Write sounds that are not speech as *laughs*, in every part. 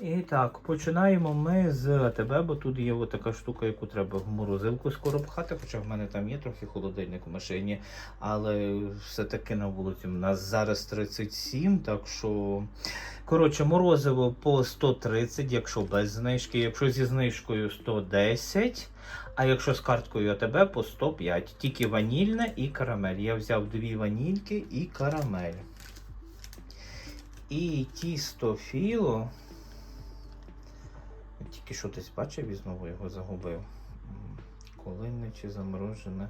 І так, починаємо ми з АТБ, бо тут є така штука, яку треба в морозилку скоро пхати, хоча в мене там є трохи холодильник в машині, але все-таки на вулиці. У нас зараз 37, так що. Коротше, морозиво по 130, якщо без знижки, якщо зі знижкою 110, а якщо з карткою АТБ по 105. Тільки ванільне і карамель. Я взяв дві ванільки і карамель. І тісто філо. Тільки що десь бачив і знову його загубив. Колинне чи заморожене.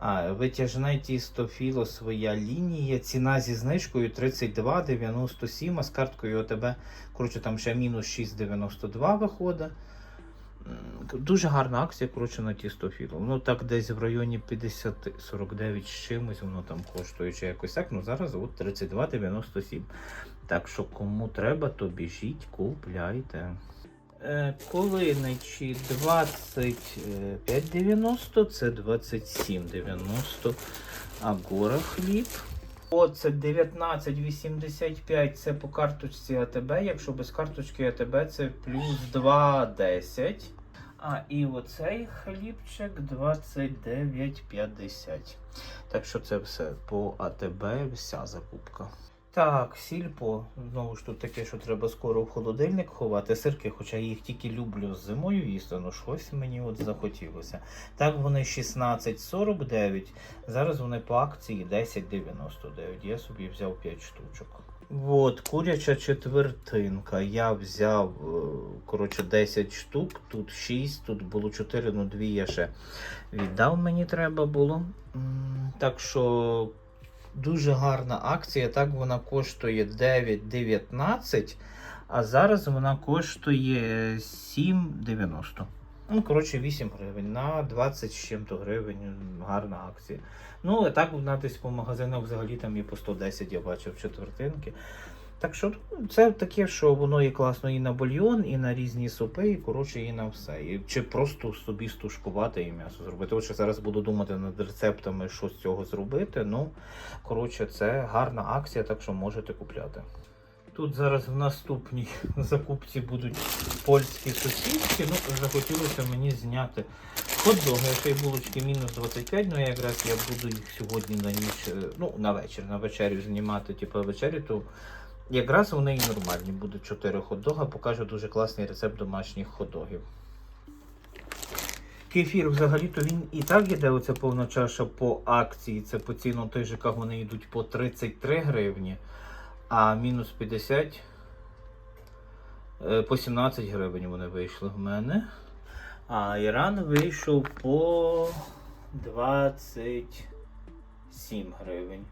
А, витяжне тісто філо своя лінія. Ціна зі знижкою 32,97, а з карткою ОТБ, коротше, там ще мінус 6,92 виходить. Дуже гарна акція, коротше, на тісто філо. Воно так десь в районі 50-49 з чимось воно там коштує чи якось так. Ну зараз от 32,97. Так що кому треба, то біжіть, купляйте. Е, Колиничі 25,90, це 27,90 Агора хліб. Оце 19,85 це по карточці АТБ. Якщо без карточки АТБ це плюс 2,10. А і оцей хлібчик 29,50. Так що це все по АТБ, вся закупка. Так, сільпо. Знову ж тут таке, що треба скоро в холодильник ховати сирки, хоча я їх тільки люблю зимою їсти, ну щось мені от захотілося. Так вони 16,49. Зараз вони по акції 10,99. Я собі взяв 5 штучок. От, куряча четвертинка. Я взяв, е, коротше, 10 штук, тут 6, тут було 4, ну 2 я ще віддав, мені треба було. Так що дуже гарна акція. Так вона коштує 9,19, а зараз вона коштує 7,90. Ну, коротше, 8 гривень на 20 з чим-то гривень. Гарна акція. Ну, а так вона десь по магазинах взагалі там і по 110 я бачив четвертинки. Так що ну, це таке, що воно є класно і на бульйон, і на різні супи, і коротше, і на все. І, чи просто собі стушкувати і м'ясо зробити. От ще зараз буду думати над рецептами, що з цього зробити. Ну, коротше, це гарна акція, так що можете купляти. Тут зараз в наступній *laughs* закупці будуть польські сосиски. Ну, захотілося мені зняти хот-доги, ще й булочки мінус 25, ну якраз я буду їх сьогодні на ніч, е, ну, на вечір, на вечерю знімати, типу вечері, то якраз вони і нормальні. Будуть 4 хот-дога, покажу дуже класний рецепт домашніх хот-догів. Кефір взагалі-то він і так іде, оця повна чаша по акції. Це по ціну той же, як вони йдуть по 33 гривні, а мінус 50 е, по 17 гривень вони вийшли в мене. А Іран вийшов по 27 гривень.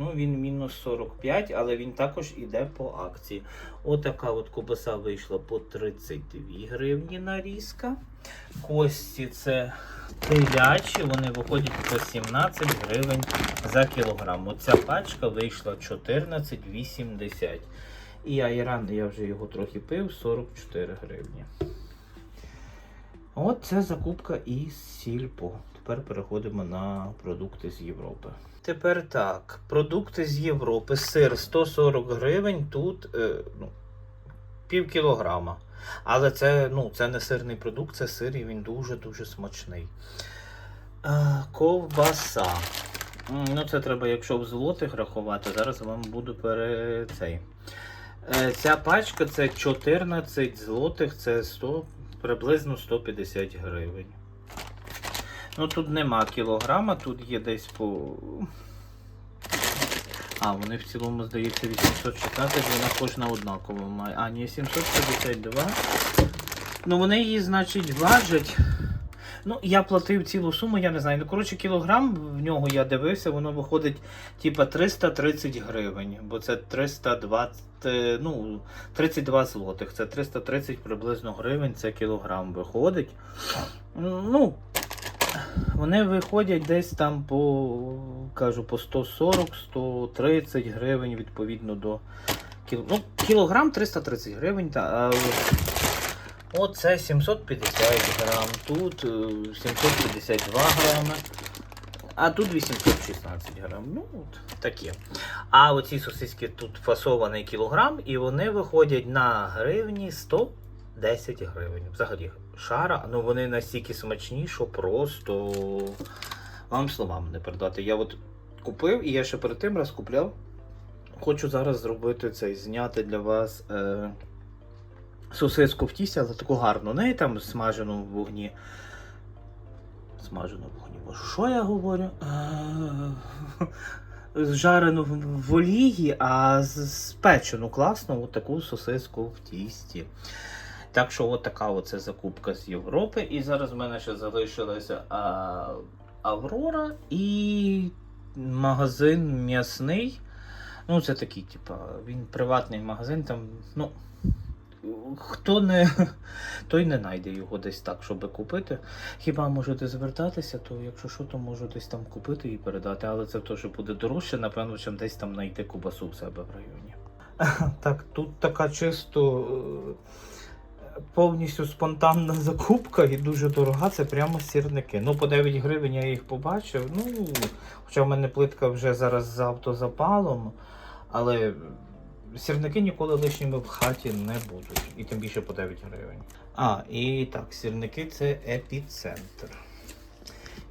Ну, він мінус 45, але він також іде по акції. Отака от кобаса вийшла по 32 гривні нарізка. Кості це телячі, вони виходять по 17 гривень за кілограм. Оця пачка вийшла 14,80. І айран, я вже його трохи пив, 44 гривні. От це закупка із сільпо. Тепер переходимо на продукти з Європи. Тепер так, продукти з Європи. Сир 140 гривень, тут е, ну, пів кілограма. Але це, ну, це не сирний продукт, це сир і він дуже-дуже смачний. Е, ковбаса. Ну, це треба, якщо в злотих рахувати, зараз вам буду пере цей. Е, Ця пачка це 14 злотих, це 100, приблизно 150 гривень. Ну тут нема кілограма, тут є десь по. А, вони в цілому, здається, 816, вона кожна однакова має. А, ні, 752. Ну вони її, значить, важать. Ну, я платив цілу суму, я не знаю. Ну, коротше, кілограм в нього я дивився, воно виходить типа 330 гривень, бо це 320, е, ну, 32 злотих. Це 330 приблизно гривень, це кілограм виходить. Ну, вони виходять десь там по, кажу, по 140-130 гривень відповідно до кіл... ну, кілограм 330 гривень. Та, а оце 750 грам, тут е, 752 грами. А тут 816 грам. Ну, от таке. А оці сосиски тут фасований кілограм, і вони виходять на гривні 110 гривень. Взагалі, шара, ну вони настільки смачні, що просто вам словам не передати. Я от купив і я ще перед тим раз купляв. Хочу зараз зробити цей, зняти для вас е, сосиску в тісті, але таку гарну. Не там смажену в вогні. Смажену в вогні. Що я говорю? Е, Жарену в олії, а спечену класно от таку сосиску в тісті. Так що от така оце закупка з Європи. І зараз в мене ще залишилася Аврора і магазин м'ясний. Ну, це такий, типа, він приватний магазин, там, ну. Хто не, *laughs* той не знайде його десь так, щоб купити. Хіба можете звертатися, то якщо що, то можу десь там купити і передати, але це теж буде дорожче, напевно, чим десь там знайти кубасу в себе в районі. *laughs* Так, тут така чисто е, повністю спонтанна закупка і дуже дорога. Це прямо сірники. Ну, по 9 гривень я їх побачив. Ну, хоча в мене плитка вже зараз з автозапалом, але сірники ніколи лишніми в хаті не будуть. І тим більше по 9 гривень. А, і так, сірники це епіцентр.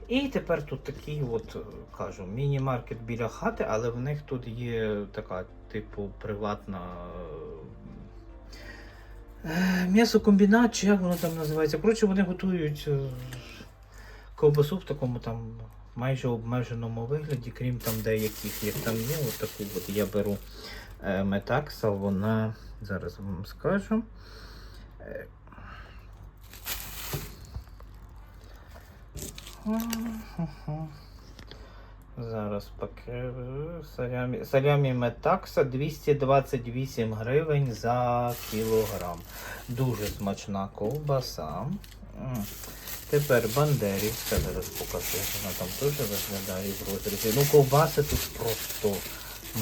І тепер тут такий, от кажу, міні-маркет біля хати, але в них тут є така, типу, приватна м'ясокомбінат, чи як воно там називається. Коротше, вони готують е, ковбасу в такому там майже обмеженому вигляді, крім там деяких, як там є, от таку от я беру е, метакса, вона, зараз вам скажу. Е, Зараз паке салямі, салямі метакса 228 гривень за кілограм. Дуже смачна ковбаса. Тепер бандерівська, зараз покажу, вона там теж виглядає в розрізі. Ну, ковбаси тут просто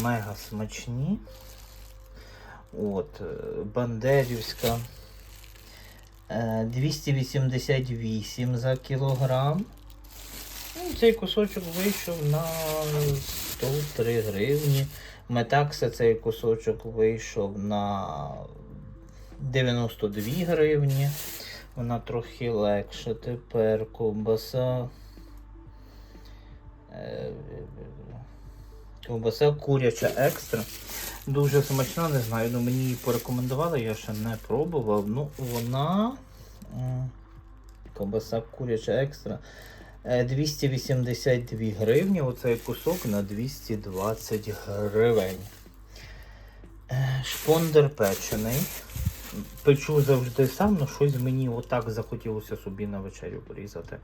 мега смачні. От, е, бандерівська е, 288 за кілограм. Ну, цей кусочок вийшов на 103 гривні. Метакса цей кусочок вийшов на 92 гривні. Вона трохи легша. Тепер ковбаса. е, Ковбаса куряча екстра. Дуже смачна, не знаю. Ну мені її порекомендували, я ще не пробував. Ну, вона. Ковбаса куряча екстра. Е, 282 гривні. Оцей кусок на 220 гривень. Е, Шпондер печений. Печу завжди сам, але щось мені отак захотілося собі на вечерю порізати.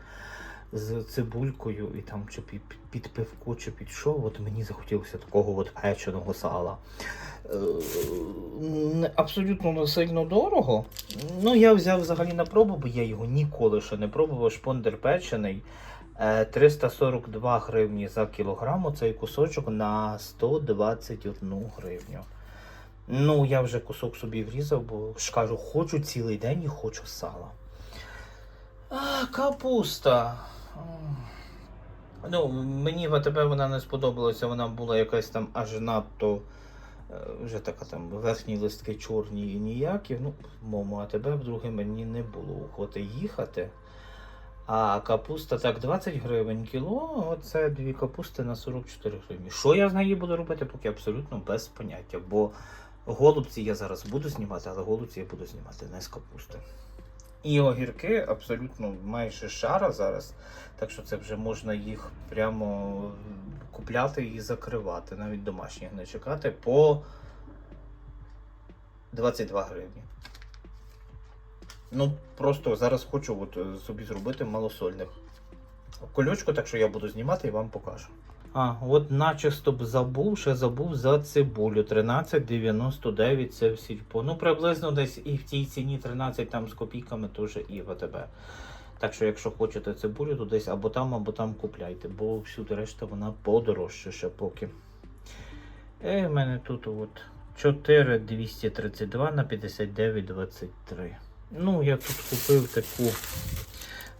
З цибулькою і там чи під, під пивку, чи під що, от мені захотілося такого от печеного сала. Е, Абсолютно не сильно дорого. Ну, я взяв взагалі на пробу, бо я його ніколи ще не пробував. Шпондер печений. Е, 342 гривні за кілограм. Цей кусочок на 121 гривню. Ну, я вже кусок собі врізав, бо ж кажу, хочу цілий день і хочу сала. А, капуста. Ну, мені в АТБ вона не сподобалася, вона була якась там аж надто. е, Вже така там верхні листки чорні і ніякі. Ну, в моєму АТБ вдруге мені не було охоти їхати. А капуста так 20 гривень кіло, оце дві капусти на 44 гривні. Що я з нею буду робити, поки абсолютно без поняття. Бо голубці я зараз буду знімати, але голубці я буду знімати не з капусти. І огірки абсолютно майже шара зараз. Так що це вже можна їх прямо купляти і закривати, навіть домашніх не чекати по 22 гривні. Ну, просто зараз хочу от е, собі зробити малосольних. Кольочку, так що я буду знімати і вам покажу. А, от начисто б забув, ще забув за цибулю. 13,99 це в сільпо. Ну, приблизно десь і в тій ціні 13 там з копійками теж і в АТБ. Так що, якщо хочете цибулю, то десь або там, або там купляйте, бо всюди решта вона подорожча ще поки. І в мене тут от 4,232 на 59,23. Ну, я тут купив таку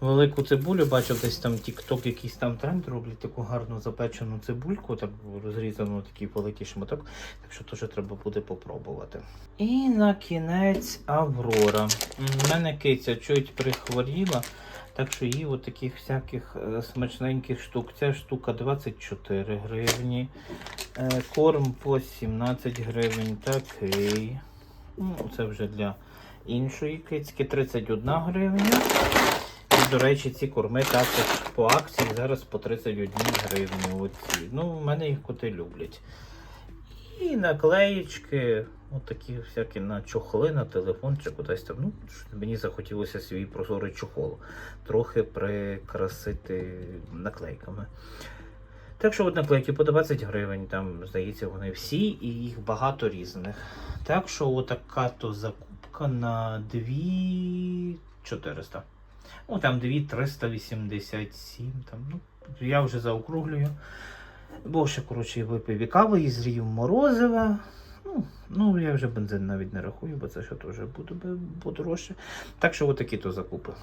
велику цибулю, бачив десь там TikTok якийсь там тренд роблять таку гарну запечену цибульку, так розрізану такий великий шматок. Так що теж треба буде попробувати. І на кінець Аврора. У мене киця чуть прихворіла. Так що їй от таких всяких е, смачненьких штук. Ця штука 24 гривні. Е, корм по 17 гривень. Такий. Ну, це вже для іншої кицьки 31 гривня. До речі, ці корми також по акції зараз по 31 гривні. Оці. Ну, в мене їх коти люблять. І наклеїчки, от такі всякі на чохли, на телефон чи кудись там. Ну, мені захотілося свій прозорий чохол трохи прикрасити наклейками. Так що от наклейки по 20 гривень, там, здається, вони всі, і їх багато різних. Так що отака то закупка на 2400. Ну, там 2387. Там, ну, я вже заокруглюю. Бо ще, коротше, випив і кави, і зрів морозива. Ну, ну, я вже бензин навіть не рахую, бо це ще теж буде подорожче. Так що отакі то закупи.